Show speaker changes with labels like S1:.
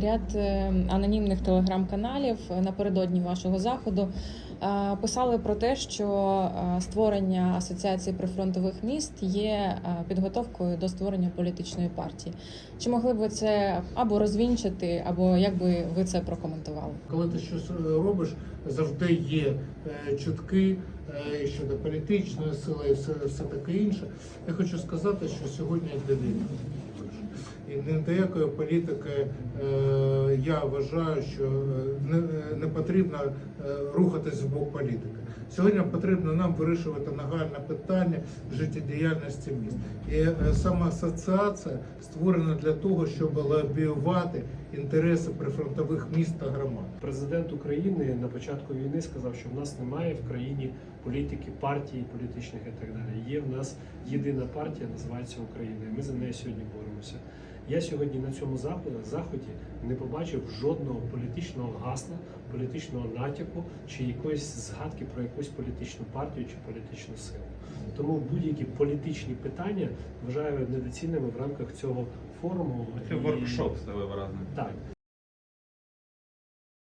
S1: Ряд е, анонімних телеграм-каналів напередодні вашого заходу е, писали про те, що е, створення асоціації прифронтових міст є підготовкою до створення політичної партії. Чи могли б ви це або розвінчити, або як би ви це прокоментували?
S2: Коли ти щось робиш, завжди є чутки щодо політичної сили все, все таке інше. Я хочу сказати, що сьогодні йде. І не до якої політики е, я вважаю, що е, не, не потрібно е, рухатись в бок політики. Сьогодні потрібно нам вирішувати нагальне питання життєдіяльності міст. І е, сама асоціація створена для того, щоб лобіювати інтереси прифронтових міст та громад.
S3: Президент України на початку війни сказав, що в нас немає в країні політики, партій, політичних і так далі. Є в нас єдина партія, називається Україна. і Ми за неї сьогодні боремося. Я сьогодні на цьому заході, не побачив жодного політичного гасла, політичного натяку чи якоїсь згадки про якусь політичну партію чи політичну силу. Тому будь-які політичні питання вважаю недоцільними в рамках цього форуму.
S4: Це воркшоп своєобразний.
S3: Так,